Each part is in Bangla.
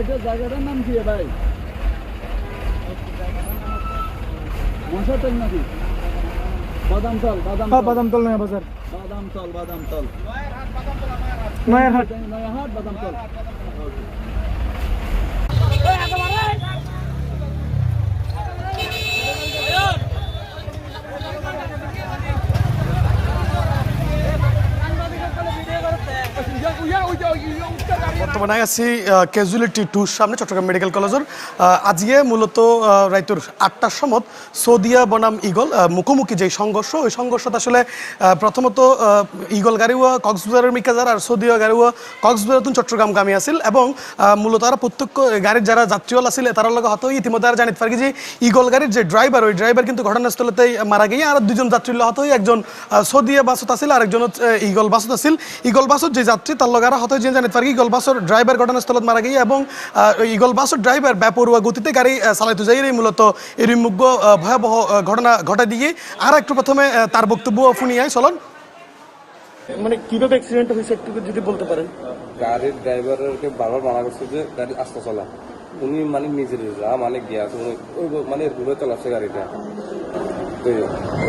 এটা জায়গাটার নাম কি ভাই? মশাতেল নাকি? বাদামতল বাদাম হ্যাঁ বাদামতল নয়া বাজার। বাদামতল বাদামতল। নয়ারহাট নয়াহাট বাদামতল। বর্তমানে আছি ক্যাজুয়ালিটি টুর সামনে চট্টগ্রাম মেডিকেল কলেজের আজকে মূলত আহ, রাইতুর আটটার সময় সৌদিয়া বনাম ইগল মুখোমুখি যে সংঘর্ষ ওই সংঘর্ষটা আসলে প্রথমত ইগল গাড়িও কক্সবাজারের মিকাজার আর সৌদিয়া গাড়িও কক্সবাজার চট্টগ্রাম গামী আছিল এবং মূলত তারা প্রত্যক্ষ গাড়ির যারা যাত্রীওয়াল আছিল তার লগে হয়তো ইতিমধ্যে আর জানিত পারি যে ইগল গাড়ির যে ড্রাইভার ওই ড্রাইভার কিন্তু ঘটনাস্থলতেই মারা গিয়ে আর দুজন যাত্রীর হত একজন সৌদিয়া বাসত আছিল আর একজন ইগল বাসত আছিল। ইগল বাসত যে যাত্রী তার লগে আর হয়তো যে জানিত পারি ইগল বাসর ড্রাইভার ঘটনাস্থলত মারা গিয়ে এবং আহ, ওই ইগল বাসর ড্রাইভার ব্যাপরুয়া গতিতে গাড়ি চালাইতে যাই মূলত এরই মুগ্ধ ভয়াবহ ঘটনা ঘটা দিয়ে। আর একটু প্রথমে তার বক্তব্য শুনিয়াই চলন মানে কীভাবে অ্যাক্সিডেন্ট হয়েছে একটু যদি বলতে পারেন? গাড়ির ড্রাইভারকে বারবার মানা করছে যে গাড়ি আস্তে চলা। উনি মানে নিজের যা মানে গিয়া উনি ওই মানে ঘুরে চালাচ্ছে গাড়িটা।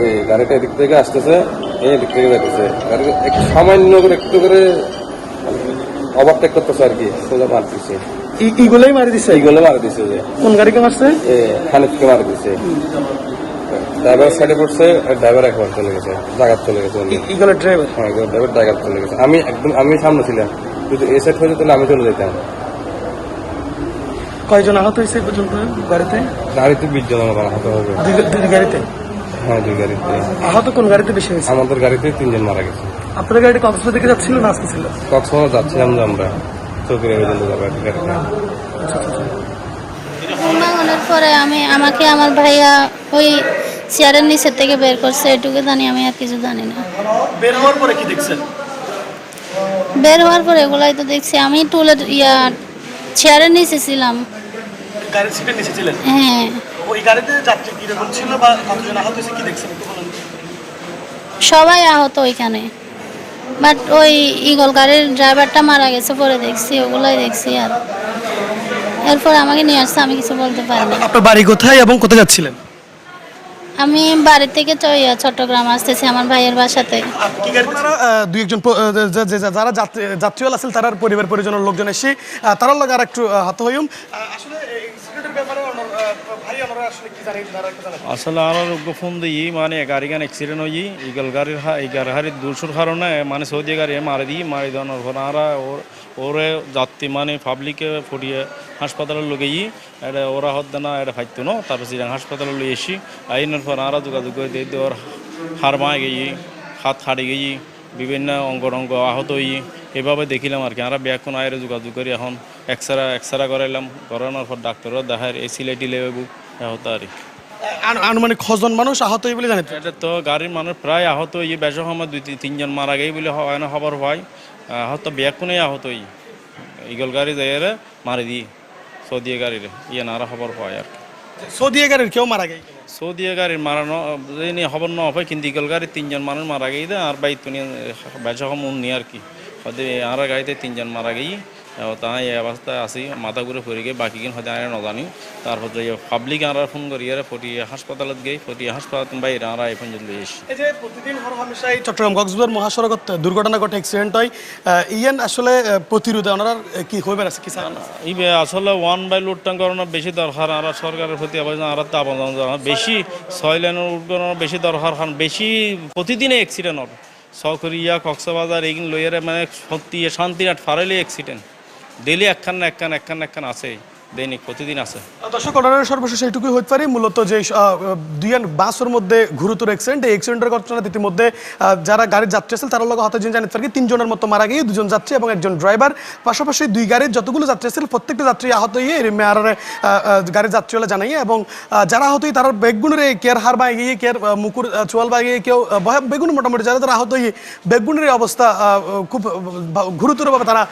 ওই গাড়িটা এদিক থেকে আসতেছে এই এদিক থেকে যাইতেছে। গাড়ি একটু সামান্য করে একটু করে ওভারটেক করতেছে আর কি সোজা মার দিচ্ছে ইগুলোই মারি দিছে? এইগুলো মারা দিছে যে। কোন গাড়িকে মারছে? এ খানিককে মারা দিছে। ড্রাইভার সাইডে পড়ছে ড্রাইভার একবার চলে গেছে জায়গা চলে গেছে উনি। ইগলের ড্রাইভার হ্যাঁ ড্রাইভার জায়গা চলে গেছে। আমি একদম আমি সামনে ছিলাম। যদি এ সাইড হয়ে যেত তাহলে আমি চলে যেতাম। কয়জন আহত হয়েছে পর্যন্ত গাড়িতে? গাড়িতে বিশ জন আহত হবে। গাড়িতে? হ্যাঁ দুই গাড়িতে। আহত কোন গাড়িতে বেশি হয়েছে? আমাদের গাড়িতে তিনজন মারা গেছে। আপনাদের গাড়িটা কক্সবাজার দিকে যাচ্ছিল না আসতেছিল? কক্সবাজার যাচ্ছিলাম যে আমরা। চৌধুরী পর্যন্ত যাব একটা গাড়িতে ঘুমানোর পরে আমি আমাকে আমার ভাইয়া ওই চেয়ারের নিচের থেকে বের করছে এটুকু জানি আমি আর কিছু জানি না। বের হওয়ার পরে কি দেখছেন? বের হওয়ার পরে এগুলাই তো দেখছি। আমি টুলের ইয়া চেয়ারের নিচে ছিলাম। গাড়ির সিটের নিচে ছিলেন? হ্যাঁ। ওই গাড়িতে যাত্রী কীরকম ছিল বা কতজন আহত হয়েছে কি দেখছেন একটু বলুন। সবাই আহত ওইখানে। বাট ওই ইগল গাড়ির ড্রাইভারটা মারা গেছে পরে দেখছি ওগুলাই দেখছি আর। এরপর আমাকে নিয়ে আসছে আমি কিছু বলতে পারি না আপনার বাড়ি কোথায় এবং কোথায় যাচ্ছিলেন? আমি বাড়ি থেকে তো চট্টগ্রাম আসতেছি আমার ভাইয়ের বাসাতে। দুই একজন যারা যাত্রী- যাত্রীওয়াল আছিল তারার পরিবার পরিজনের লোকজন এসে তারার লগে আর একটু হাত হইম। আসলে এই সিগারেটের ব্যাপারে ওনার, আহ, ভাই ওনারা আসলে আমার ফোন দিই মানে গাড়িগান অ্যাক্সিডেন্ট হই ইগল গাড়ির হা- এই গাড়ি হারি দুশোর কারণে মানে সৌদি গাড়ি মারি দিই, মারি দেওয়ানোর পর আরা ওর যাত্রী মানে পাবলিকে ফুটিয়ে হাসপাতালে লগেই এটা ওরা হত না এটা ফাইতো ন, তারপর সিরাং হাসপাতালে লই এসি, আইনের পর আরা যোগাযোগ করে দিয়ে দিয়ে ওর হার মায় গেই, হাত হাড়ি গেই, বিভিন্ন অঙ্গ টঙ্গ আহত হই, এভাবে দেখিলাম আর কি আমরা ব্যাকুন আয়ের যোগাযোগ করি, এখন এক্সরা এক্সরা করাইলাম, করানোর পর ডাক্তারও দেখার এই সিলেটি লেবু হতো আর আন- আনুমানিক কজন মানুষ আহত হই বলে জানেন এটা তো গাড়ির মানুষ প্রায় আহত হয়ে। বেশ সময় দুই তিন- তিনজন মারা গেই বলে হয় না খবর হয়। আহত বেকুনে আহত হই ইগল গাড়ি যাইরে মারি দি সৌদি গাড়িরে ইয়ে নারা খবর হয় আর। সৌদি গাড়ির কেউ মারা গেছে? সৌদি গাড়ির মারানো খবর ন হয় কিন্তু ইগল গাড়ির তিনজন মানুষ মারা গেই আর বাইক তুনি বেশ সময় উন্নি আর কি। আর গাড়িতে তিনজন মারা গেই তাই এই অবস্থায় আসি মাথা ঘুরে পড়ে গিয়ে বাকি কিন হয়তো আর নজানি। তারপর যে পাবলিক আর ফোন করি আর ফটিয়ে হাসপাতালত গেই ফটিয়ে হাসপাতাল বাইরে আর এই পর্যন্ত এসি। এই যে প্রতিদিন চট্টগ্রাম কক্সবাজার মহাসড়কত দুর্ঘটনা ঘটে অ্যাক্সিডেন্ট হয়। ইয়ান আসলে প্রতিরোধে ওনারা কি হইবার আছে কি? ইবে আসলে ওয়ান বাই লুটটাং করানো বেশি দরকার আর সরকারের প্রতি আবেদন আর তো আবেদন জানানো। বেশি ছয় লাইনের উঠ করানো বেশি দরকার কারণ বেশি প্রতিদিনে অ্যাক্সিডেন্ট হবে। সকরিয়া কক্সবাজার এইগুলো লইয়ারে মানে সত্যি শান্তিনাট ফারাইলে অ্যাক্সিডেন্ট ডেলি একখান না একখান একখান একখান আছে দৈনিক প্রতিদিন আছে। দর্শক অর্ডারের সর্বশেষ এইটুকুই হতে পারি। মূলত যে দুইয়ান বাসের মধ্যে ঘুরুতর অ্যাক্সিডেন্ট এই অ্যাক্সিডেন্টের ঘটনা ইতিমধ্যে যারা গাড়ির যাত্রী আছেন তারা লোক হয়তো জানিতে পারি তিনজনের মতো মারা গিয়ে দুজন যাত্রী এবং একজন ড্রাইভার পাশাপাশি দুই গাড়ির যতগুলো যাত্রী আছে, প্রত্যেকটা যাত্রী আহত হয়ে মেয়ারে গাড়ির যাত্রী হলে জানাইয়ে এবং যারা আহত তারা বেগুনের কেয়ার হার বাই গিয়ে কেয়ার মুকুর চোয়াল বাই গিয়ে কেউ বেগুন মোটামুটি যারা তারা আহত হয়ে বেগুনের অবস্থা খুব গুরুতরভাবে তারা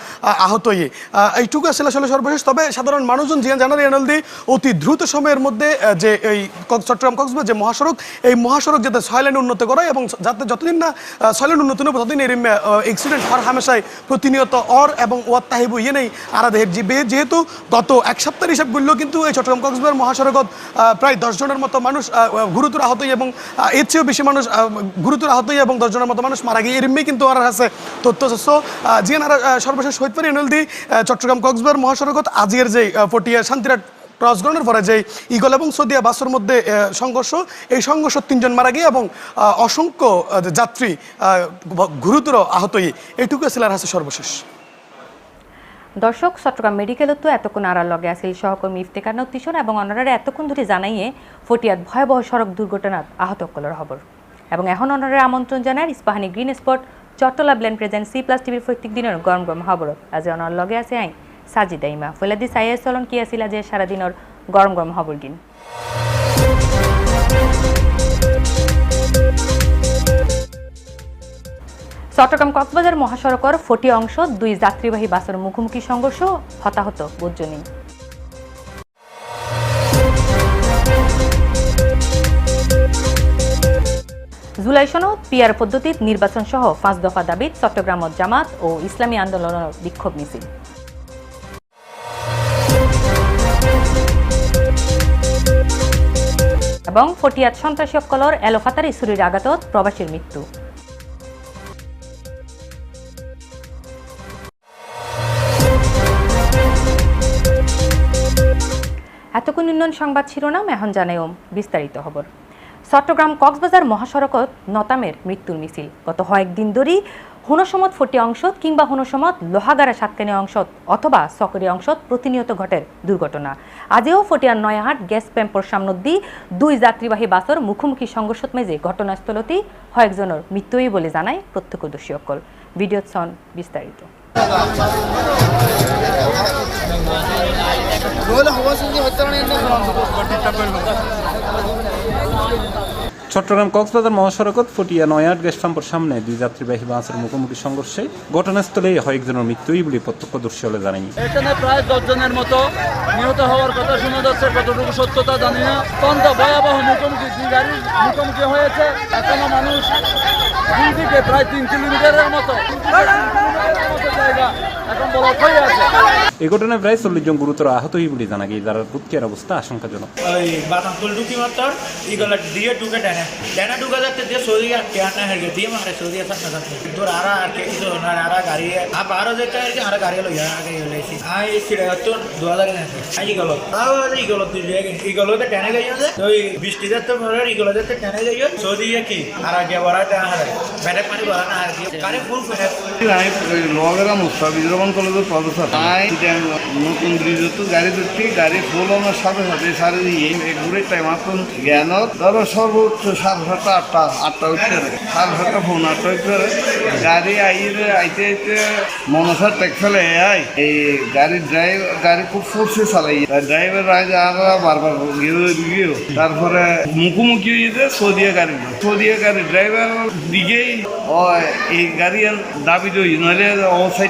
আহত হয়ে। এইটুকু আসলে আসলে সর্বশেষ। তবে সাধারণ মানুষজন মহাজন জিয়ান জানার এনএলডি, অতি দ্রুত সময়ের মধ্যে যে এই চট্টগ্রাম কক্সবাজার, যে মহাসড়ক, এই মহাসড়ক যাতে ছয় লেন উন্নত করা এবং যাতে যতদিন না লেন উন্নত নেব ততদিন এর এক্সিডেন্ট হওয়ার হামেশায় প্রতিনিয়ত অর এবং ওয়াত তাহিবু ইয়ে নেই আরাদের যেহেতু গত এক সপ্তাহের হিসাব করলেও কিন্তু এই চট্টগ্রাম কক্সবাজার মহাসড়কত প্রায় দশজনের মতো মানুষ গুরুতর আহত এবং এর চেয়েও বেশি মানুষ গুরুতর আহত এবং দশজনের মতো মানুষ মারা গিয়ে এরমই কিন্তু আর আছে তথ্য। সো জিয়ান আর সর্বশেষ শহীদ পারি এনএলডি চট্টগ্রাম কক্সবাজার মহাসড়কত আজিয়ের যে আহ, পটিয়া শান্তিরাট ক্রসগণের পরে যে ইগল এবং সদিয়া বাসের মধ্যে সংঘর্ষ এই সংঘর্ষ তিনজন মারা গিয়ে এবং অসংখ্য যাত্রী গুরুতর আহত হই এইটুকু ছিল আর সর্বশেষ। দর্শক চট্টগ্রাম মেডিকেলত এতক্ষণ আড়ার লগে আছিল সহকর্মী ইফতেকার নতিশন এবং অনারা এতক্ষণ ধরে জানাইয়ে ফটিয়াত ভয়াবহ সড়ক দুর্ঘটনাত আহত কলর খবর। এবং এখন অনারা আমন্ত্রণ জানায় ইস্পাহানি গ্রিন স্পট চট্টলা ব্লেন প্রেজেন্ট সি প্লাস টিভির প্রত্যেক দিনের গরম গরম খবরত আজ অনার লগে আছে আই সাজিদা ইমা। ফলাদি সাইয়া চলন কি আছিল যে সারাদিনের গরম গরম খবর গিন চট্টগ্রাম কক্সবাজার মহাসড়কের ফটি অংশ দুই যাত্রীবাহী বাসের মুখোমুখি সংঘর্ষ হতাহত বুজ্জনী জুলাই সনদ পিয়ার পদ্ধতিত নির্বাচন সহ পাঁচ দফা দাবিত চট্টগ্রামত জামাত ও ইসলামী আন্দোলনের বিক্ষোভ মিছিল। এবং ফটিয়াত সন্ত্রাসী অকলর এলোফাতারি ছুরির আঘাতত প্রবাসীর মৃত্যু। এতক্ষণ উন্নয়ন সংবাদ শিরোনাম, এখন জানাইম বিস্তারিত খবর। চট্টগ্রাম কক্সবাজার মহাসড়কত নতামের মৃত্যুর মিছিল। গত কয়েকদিন ধরেই হুনসমত ফটি অংশত কিংবা হুনসমত লোহাগাড়া সাতকানি অংশত অথবা সকরি অংশত প্রতিনিয়ত ঘটের দুর্ঘটনা। আজও ফটিয়ার নয়াহাট গ্যাস প্যাম্পর সামনত দি দুই যাত্রীবাহী বাসর মুখোমুখি সংঘর্ষত মেজে ঘটনাস্থলতেই কয়েকজনের মৃত্যুই বলে জানায় প্রত্যক্ষদর্শী অকল ভিডিও সন বিস্তারিত। চট্টগ্রাম কক্সবাজার মহাসড়কত ফটিয়া নয়াট গ্যাস পাম্পের সামনে দুই যাত্রীবাহী বাসের মুখোমুখি সংঘর্ষে ঘটনাস্থলে কয়েকজনের মৃত্যুই বলে প্রত্যক্ষদর্শী হলে জানাই এখানে প্রায় দশজনের মতো নিহত হওয়ার কথা শোনা যাচ্ছে, কতটুকু সত্যতা জানি না। অত্যন্ত ভয়াবহ মুখোমুখি দুই গাড়ির মুখোমুখি হয়েছে। এখনও মানুষ দুই প্রায় তিন কিলোমিটারের মতো জায়গা। হয়ে এই ঘটনায় প্রায় চল্লিশ জন গুরুতর আহত হই বলে জানা গিয়ে যারা বুৎকের অবস্থা আশঙ্কাজনক। ওই বাদাম ফুল ঢুকি মাত্র ইগুলো দিয়ে ঢুকে ডেনে ডেনে ঢুকে যাচ্ছে দিয়ে সৌদি টেয়ার না হেরগে দিয়ে মারে সৌদি সাথে সাথে তোর আর আর কে কিছু না আর গাড়ি আর বারো যেতে আর কি আর গাড়ি লইয়া আগে লইছি আই সিড়ে তো দু হাজার আই ইগুলো তাও ইগুলো তুই ইগুলোতে টেনে গেছে তো ওই বৃষ্টি যাতে পরে ইগুলো যাতে টেনে গেছে সৌদি কি? আর আগে বড় টেনে হারে ব্যাটে পানি বড় না আর কি গাড়ি ফুল ফেলে লোহাগড়া মুস্তাফিজুর রহমান কলেজের প্রফেসর। তাই নতুন ব্রিজে তো গাড়ি ধরছি গাড়ি ফুল হওয়ার সাথে সাথে সারে দিয়ে ঘুরে টাইম আসুন জ্ঞানত ধরো সর্বোচ্চ সাড়ে সাতটা আটটা আটটা উঠতে সাড়ে সাতটা ফোন আটটা উঠতে গাড়ি আইয়ে আইতে আইতে মনসার ট্যাক্স ফেলে আই এই গাড়ির ড্রাইভার গাড়ি খুব ফোর্সে চালাই। ড্রাইভার আগে আর বারবার গিয়ে গিয়ে তারপরে মুখোমুখি হয়েছে সৌদিয়া গাড়ি সৌদিয়া গাড়ি ড্রাইভার দিকেই এই গাড়ি আর দাবি দই নইলে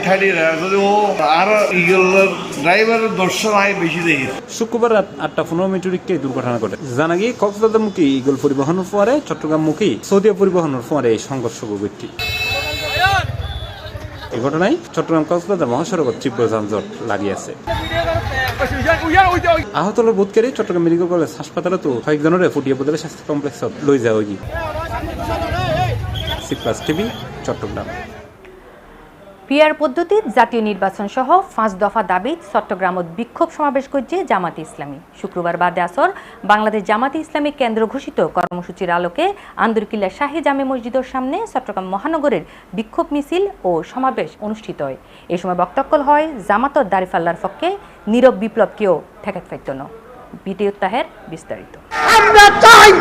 হারিয়ে দেয়। যদি ও আর ইগুলোর ড্রাইভারের দর্শন আয় বেশি দেখি শুক্রবার রাত আটটা পনেরো এই দুর্ঘটনা ঘটে জানা গিয়ে কক্সবাজার মুখী ইগল পরিবহনের পরে চট্টগ্রাম মুখী সৌদিয়া পরিবহনের পরে এই সংঘর্ষ এই ঘটনায় চট্টগ্রাম কক্সবাজার মহাসড়কত তীব্র যানজট লাগিয়েছে আহত হল বোধকারী চট্টগ্রাম মেডিকেল কলেজ হাসপাতালে তো কয়েকজনের ফুটিয়ে বদলে স্বাস্থ্য কমপ্লেক্সত লই যাওয়া সি প্লাস টিভি চট্টগ্রাম পিয়ার পদ্ধতি জাতীয় নির্বাচন সহ পাঁচ দফা দাবিত চট্টগ্রামত বিক্ষোভ সমাবেশ করছে জামাতে ইসলামী। শুক্রবার বাদে আসর বাংলাদেশ জামাতে ইসলামী কেন্দ্র ঘোষিত কর্মসূচির আলোকে আন্দরকিল্লা শাহী জামে মসজিদের সামনে চট্টগ্রাম মহানগরের বিক্ষোভ মিছিল ও সমাবেশ অনুষ্ঠিত হয়। এ সময় বক্তব্য হয় জামাতর দারিফাল্লার পক্ষে নীরব বিপ্লবকেও ঠেকাত ফাইতন বিটি উত্তাহের বিস্তারিত। আমরা চাই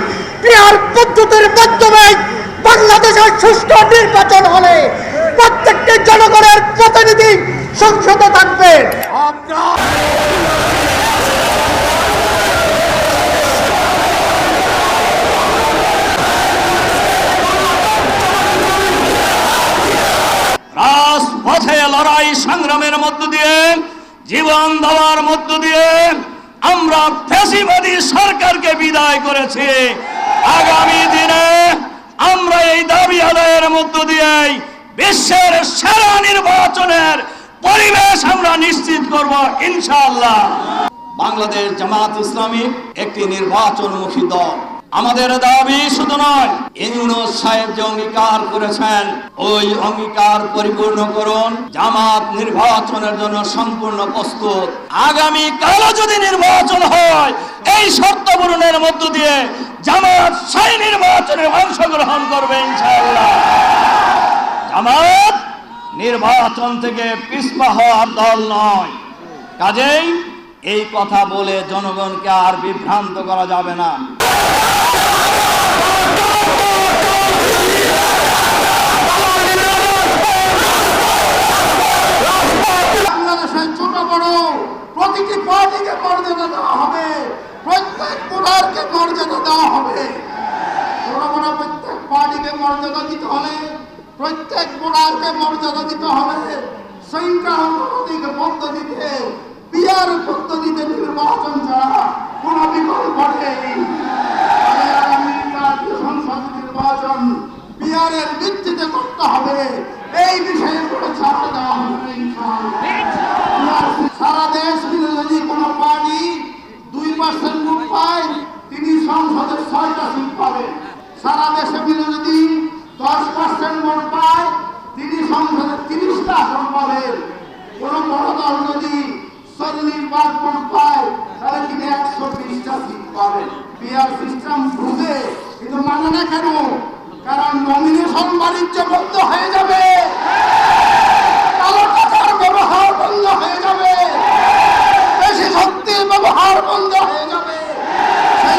পিয়ার পদ্ধতির মাধ্যমে বাংলাদেশের সুষ্ঠু নির্বাচন হলে প্রত্যেকটি জনগণের প্রতিনিধি সংসদে থাকবে। রাজপথে লড়াই সংগ্রামের মধ্য দিয়ে, জীবন দেওয়ার মধ্য দিয়ে আমরা ফ্যাসিবাদী সরকারকে বিদায় করেছি। আগামী দিনে আমরা এই দাবি আদায়ের মধ্য দিয়েই বিশ্বের সেরা নির্বাচনের পরিবেশ আমরা নিশ্চিত করব, ইনশাআল্লাহ। বাংলাদেশ জামাত ইসলামী একটি নির্বাচনমুখী দল। আমাদের দাবি শুধু নয়, ইউনুস সাহেব যে অঙ্গীকার করেছেন, ওই অঙ্গীকার পরিপূর্ণ করুন। জামাত নির্বাচনের জন্য সম্পূর্ণ প্রস্তুত। আগামী কালও যদি নির্বাচন হয়, এই শর্ত পূরণের মধ্য দিয়ে জামাত সেই নির্বাচনে অংশগ্রহণ করবে, ইনশাআল্লাহ। জামাত নির্বাচন থেকে পিছপা হওয়ার দল নয়। কাজেই এই কথা বলে জনগণকে আর বিভ্রান্ত করা যাবে না। প্রতিটি মর্যাদা হবে। প্রত্যেক হবে। দিতে প্রত্যেক ভোটারকে মর্যাদা দিতে হবে। সংখ্যানুপাতিক পদ্ধতিতে বিয়ার পদ্ধতিতে নির্বাচন ছাড়া কোন বিকল্প নেই। সংসদ নির্বাচন, বিয়ারের ভিত্তিতে করতে হবে এই বিষয়ে কোনো ছাড় দেওয়া হবে না, ইনশাআল্লাহ। সারা দেশ মিলে যদি কোনো পার্টি দুই পার্সেন্ট ভোট পায় তিনি সংসদের ছয়টা সিট পাবেন সারা দেশে মিলে যদি দশ পার্সেন্ট ভোট পায় তিনি সংসদের তিরিশটা আসন পাবেন কোন বড় দল যদি চল্লিশ বার ভোট পায় তাহলে তিনি একশো বিশটা সিট পাবেন বিয়ার সিস্টেম বুঝে কিন্তু মানে না কেন কারণ নমিনেশন বাণিজ্য বন্ধ হয়ে যাবে কালো টাকার ব্যবহার বন্ধ হয়ে যাবে বেশি শক্তির ব্যবহার বন্ধ হয়ে যাবে সেই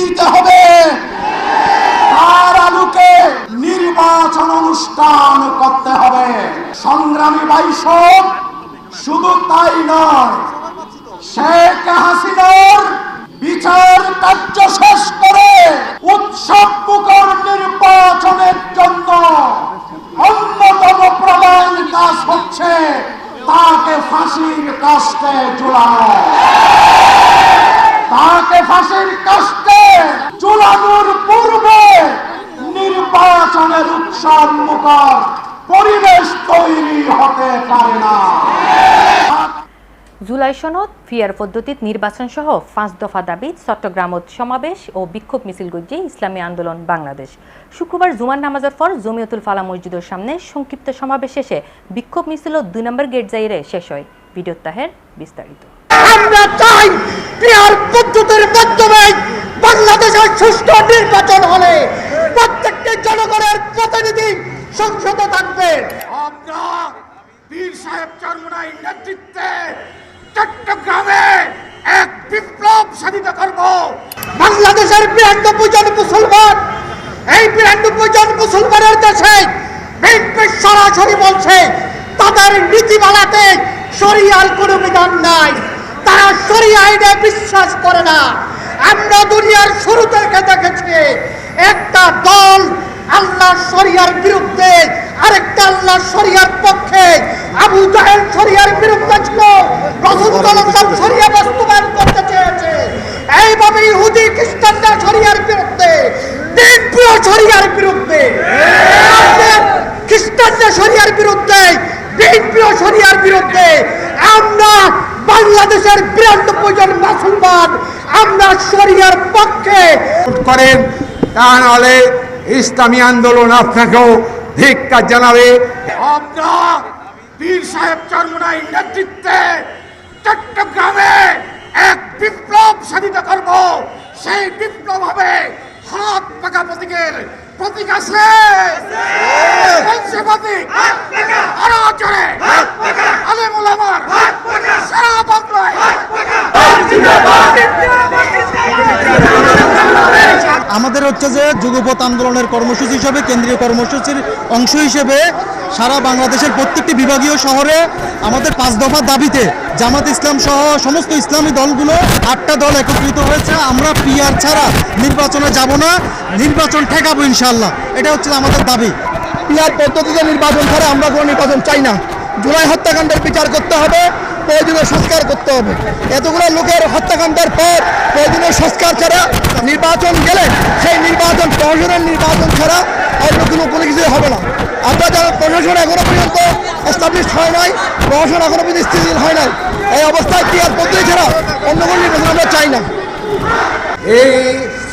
দিতে হবে। নির্বাচন অনুষ্ঠান করতে হবে। সংগ্রামী বাইশক শুধু তাই নয়, শেখ হাসিনার বিচার কার্য শেষ করে উৎসব মুখর নির্বাচনের জন্য অন্যতম প্রধান কাজ হচ্ছে তাকে ফাঁসির কাস্তে ঝুলানো। তাকে ফাঁসির কাস্তে ঝুলানোর পূর্বে নির্বাচনের উৎসব মুখর পরিবেশ তৈরি হতে পারে না। জুলাই সনদ, ফিয়ার পদ্ধতিত নির্বাচন সহ পাঁচ দফা দাবি চট্টগ্রামত সমাবেশ ও বিক্ষোভ মিছিল গজ্জে ইসলামী আন্দোলন বাংলাদেশ। শুক্রবার জুমার নামাজের পর জমিয়তুল ফালা মসজিদের সামনে সংক্ষিপ্ত সমাবেশ শেষে বিক্ষোভ মিছিল দুই নম্বর গেট যাইরে শেষ হয়। ভিডিও তাহের বিস্তারিত। আমরা চাই ক্রিয়ার পদ্ধতির মাধ্যমে বাংলাদেশের সুষ্ঠু নির্বাচন হলে প্রত্যেকটি জনগণের প্রতিনিধি সংসদে থাকবে। আমরা বীর সাহেব চরমনাই নেতৃত্বে চট্টগ্রামে এক বিপ্লব সাধিত করব বাংলাদেশের বিরানব্বই জন মুসলমান এই বিরানব্বই জন মুসলমানের দেশে বিএনপি সরাসরি বলছে তাদের নীতিমালাতে শরিয়ার কোনো বিধান নাই। তারা শরিয়া আইনে বিশ্বাস করে না। আমরা দুনিয়ার শুরু থেকে দেখেছি, একটা দল আল্লাহ শরিয়ার বিরুদ্ধে, আরেকটা আল্লাহ শরিয়ার পক্ষে। আবু জাহেল শরিয়ার বিরুদ্ধে ছিল রসুল সাল্লাল্লাহু শরিয়া বাস্তবায়ন করতে চেয়েছে। এইভাবে ইহুদি, খ্রিস্টানরা শরিয়ার বিরুদ্ধে প্রিয় শরিয়ার বিরুদ্ধে খ্রিস্টানরা শরিয়ার বিরুদ্ধে দিন প্রিয় শরিয়ার বিরুদ্ধে, আমরা বাংলাদেশের বিরানব্বই জন মুসলমান আমরা শরিয়ার পক্ষে করেন। তা নাহলে ইসলামী আন্দোলন আপনাকেও ধিক্কার জানাবে। আমরা বীর সাহেব চরমনাই নেতৃত্বে চট্টগ্রামে এক বিপ্লব সাধিত করব সেই বিপ্লব হবে হাত পাকা প্রতীকের প্রতীক আছে। প্রতীক আরও আমাদের হচ্ছে যে যুগপথ আন্দোলনের কর্মসূচি হিসাবে, কেন্দ্রীয় কর্মসূচির অংশ হিসেবে সারা বাংলাদেশের প্রত্যেকটি বিভাগীয় শহরে আমাদের পাঁচ দফার দাবিতে জামাত ইসলাম সহ সমস্ত ইসলামী দলগুলো আটটা দল একত্রিত হয়েছে। আমরা পিআর ছাড়া নির্বাচনে যাব না। নির্বাচন ঠেকাবো ইনশাল্লাহ এটা হচ্ছে আমাদের দাবি। পিআর পদ্ধতিতে নির্বাচন ছাড়া আমরা কোনো নির্বাচন চাই না। জুলাই হত্যাকাণ্ডের বিচার করতে হবে, প্রয়োজনীয় সংস্কার করতে হবে। এতগুলো লোকের হত্যাকাণ্ডের পর প্রয়োজনীয় সংস্কার ছাড়া নির্বাচন গেলে সেই নির্বাচন প্রশাসনের নির্বাচন ছাড়া অন্য কোনো কোনো কিছুই হবে না। আমরা যারা প্রশাসন এখনও পর্যন্ত এস্টাবলিশ হয় নাই প্রশাসন এখনও পর্যন্ত স্থিতিশীল হয় নাই, এই অবস্থায় কি আর পদ্ধতি ছাড়া অন্য কোনো নির্বাচন আমরা চাই না। এই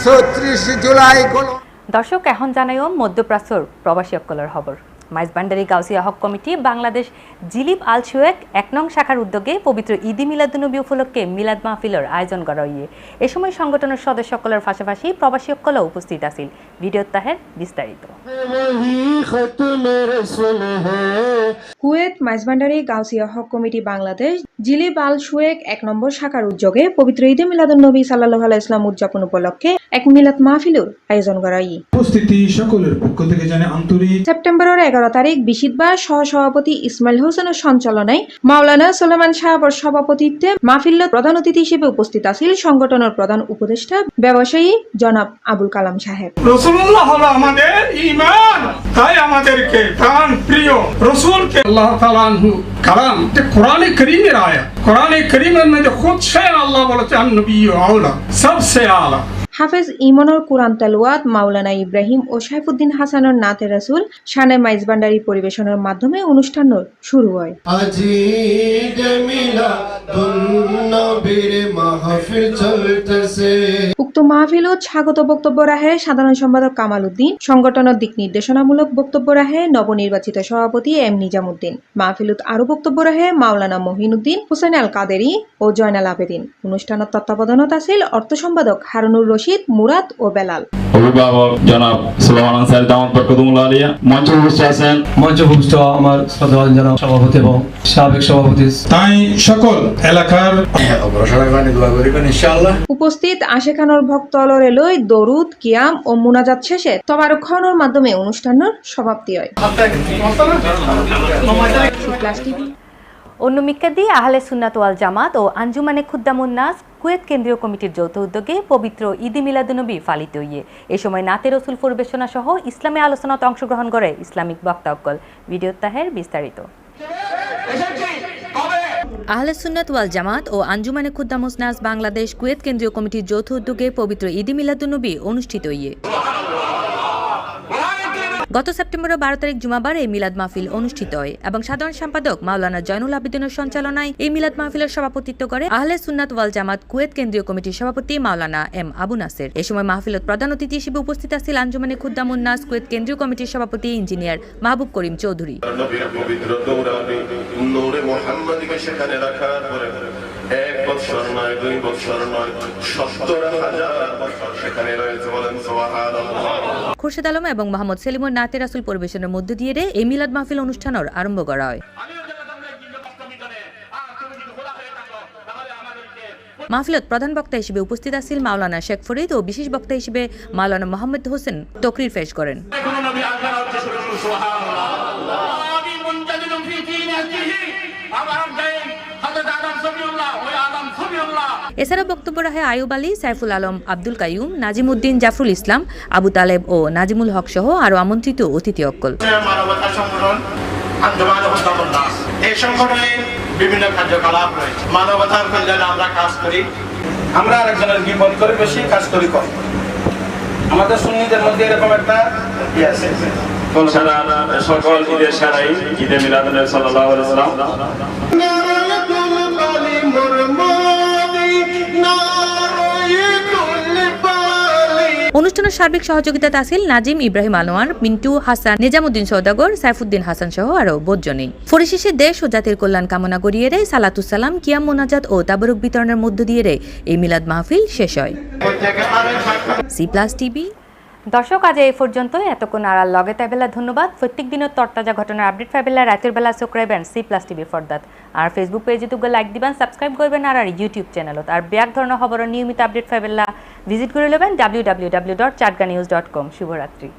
ছত্রিশ জুলাই গণ দর্শক এখন জানাইও মধ্যপ্রাচ্যর প্রবাসী অক্কলের খবর Maizbhandari Gausia Haq committee Bangladesh Jleeb Al Shuyoukh এক নং শাখার উদ্যোগে পবিত্র ঈদি মিলাদুনবী উপলক্ষে মিলাদ মাহফিলের আয়োজন করা হইয়ে এ সময় সংগঠনের সদস্য সকলের পাশাপাশি প্রবাসী অক্কলও উপস্থিত আছিল ভিডিও তাহের বিস্তারিত। Kuwait Maizbhandari Gausia Haq committee Bangladesh Jleeb Al Shuyoukh এক নম্বর শাখার উদ্যোগে পবিত্র ঈদে মিলাদুন নবী সাল্লাহ ইসলাম উদযাপন উপলক্ষে এক মিলাদ মাহফিলুর আয়োজন করা উপস্থিতি সকলের পক্ষ থেকে জানে আন্তরিক সেপ্টেম্বরের এগারো তারিখ বিশিতবার সহসভাপতি ইসমাইল হোসেনের সঞ্চালনায় মাওলানা সোলেমান সাহাবর সভাপতিত্বে মাহফিল্লত প্রধান অতিথি হিসেবে উপস্থিত আছিল সংগঠনের প্রধান উপদেষ্টা ব্যবসায়ী জনাব আবুল কালাম সাহেব। রসুল্লাহ হলো আমাদের ইমান তাই আমাদেরকে প্রাণ প্রিয় রসুলকে আল্লাহ তালানহু কালাম। কোরআনে করিমের আয়া কোরআনে করিমের মধ্যে খুদ স্বয়ং আল্লাহ বলেছে আওলা সবসে আলা। হাফেজ ইমনুর কুরআন তালুয়াত মাওলানা ইব্রাহিম ও সাইফুদ্দিন হাসানের নাতে রাসুল শানে মাইজবান্ডারি পরিবেশনের মাধ্যমে অনুষ্ঠান শুরু হয়। মাহফিল উক্ত মাহফিলত স্বাগত বক্তব্য রাখে সাধারণ সম্পাদক কামাল উদ্দিন সংগঠনের দিক নির্দেশনামূলক বক্তব্য রাখে নবনির্বাচিত সভাপতি এম নিজামুদ্দিন মাহফিলত আরও বক্তব্য রাখে মাওলানা মহিনুদ্দিন হুসেন আল কাদেরি ও জয়নাল আবেদিন। অনুষ্ঠানের তত্ত্বাবধানত আছিল অর্থ সম্পাদক হারুনুর রশিদ মুরাদ ও বেলাল। অভিভাবক জনাব সুলেমান আনসারি দামত বরকতুল্লাহ আলিয়া। মঞ্চ উপস্থিত আছেন। মঞ্চ ভূমিষ্ঠ আমার শ্রদ্ধাবান জনাব সভাপতি এবং সাবেক সভাপতি। তাই সকল এলাকার উপস্থিত আশেখানোর ভক্ত লই দরুদ কিয়াম ও মুনাজাত শেষে তবারক খাওয়ানোর মাধ্যমে অনুষ্ঠানের সমাপ্তি হয়। অন্য মিক্কাদি আহলে সুন্নাত ওয়াল জামাত ও আঞ্জুমানে খুদ্দামুন নাস কুয়েত কেন্দ্রীয় কমিটির যৌথ উদ্যোগে পবিত্র ঈদি মিলাদুনবী পালিত হইয়ে এ সময় নাতে রসুল পরিবেশনা সহ ইসলামী আলোচনাতে অংশগ্রহণ করে ইসলামিক বক্তা অক্কল ভিডিও তাহের বিস্তারিত। আহলে সুন্নাত ওয়াল জামাত ও আঞ্জুমানে খুদ্দামুস নাস বাংলাদেশ কুয়েত কেন্দ্রীয় কমিটির যৌথ উদ্যোগে পবিত্র ঈদি মিলাদুনবী অনুষ্ঠিত হইয়ে গত সেপ্টেম্বরের বারো তারিখ জুমাবার এই মিলাদ মাহফিল অনুষ্ঠিত হয় এবং সাধারণ সম্পাদক মাওলানা জয়নুল আবেদিনের সঞ্চালনায় এই মিলাদ মাহফিলের সভাপতিত্ব করে আহলে সুন্নাত ওয়াল জামাত কুয়েত কেন্দ্রীয় কমিটির সভাপতি মাওলানা এম আবু নাসের। এ সময় মাহফিলত প্রধান অতিথি হিসেবে উপস্থিত আছিল আঞ্জুমানে খুদ্দামুন নাস কুয়েত কেন্দ্রীয় কমিটির সভাপতি ইঞ্জিনিয়ার মাহবুব করিম চৌধুরী। বছর নয় দুই বছর নয় সত্তর হাজার সেখানে রয়েছে বলেন সুবহানাল্লাহ। খুরশেদ আলম এবং মোহাম্মদ সেলিমুর নাতে রাসুল পরিবেশনের মধ্য দিয়ে রে এই মিলাদ মাহফিল অনুষ্ঠানের আরম্ভ করা হয়। মাহফিলত প্রধান বক্তা হিসেবে উপস্থিত আছিল মাওলানা শেখ ফরিদ ও বিশেষ বক্তা হিসেবে মাওলানা মোহাম্মদ হোসেন তকরির পেশ করেন। এছাড়া বক্তব্য রাখে আয়ুব আলী সাইফুল আলম আব্দুল কাইয়ুম নাজিম উদ্দিন জাফরুল ইসলাম আবু তালেব ও নাজিমুল হক সহ আরও আমন্ত্রিত অতিথি অক্কল। দাস এই সংগঠনে বিভিন্ন কার্যকলাপ রয়েছে। মানবতার কল্যাণে আমরা কাজ করি। আমরা আরেকজনের বিপদ করে বেশি কাজ করি কম। আমাদের সুন্নিদের মধ্যে এরকম একটা আছে। সারা সকল ঈদের সারাই ঈদে ওয়াসাল্লাম। অনুষ্ঠানের সার্বিক সহযোগিতাতে আছিল নাজিম ইব্রাহিম আনোয়ার, মিন্টু হাসান, নিজামুদ্দিন সৌদাগর সাইফুদ্দিন হাসান সহ আরও বোধজনেই পরিশেষে দেশ ও জাতির কল্যাণ কামনা করিয়ে রে সালাতুসালাম কিয়াম, মোনাজাত ও তাবরুক বিতরণের মধ্য দিয়ে রে এই মিলাদ মাহফিল শেষ হয়। C plus TV. দর্শক, আজ এই পর্যন্ত এতক্ষণ আর লগে তাইবেলা ধন্যবাদ। প্রত্যেক দিনের তরতাজা ঘটনার আপডেট পাইবেলা রাতের বেলা চোখরাইবেন সি প্লাস টিভি ফরদাত আর ফেসবুক পেজে তো লাইক দিবেন সাবস্ক্রাইব করবেন আর ইউটিউব চ্যানেলত আর ব্যাক ধরনের খবরের নিয়মিত আপডেট পাইবেলা ভিজিট করে নেবেন W W W dot Chatga news dot com শুভরাত্রি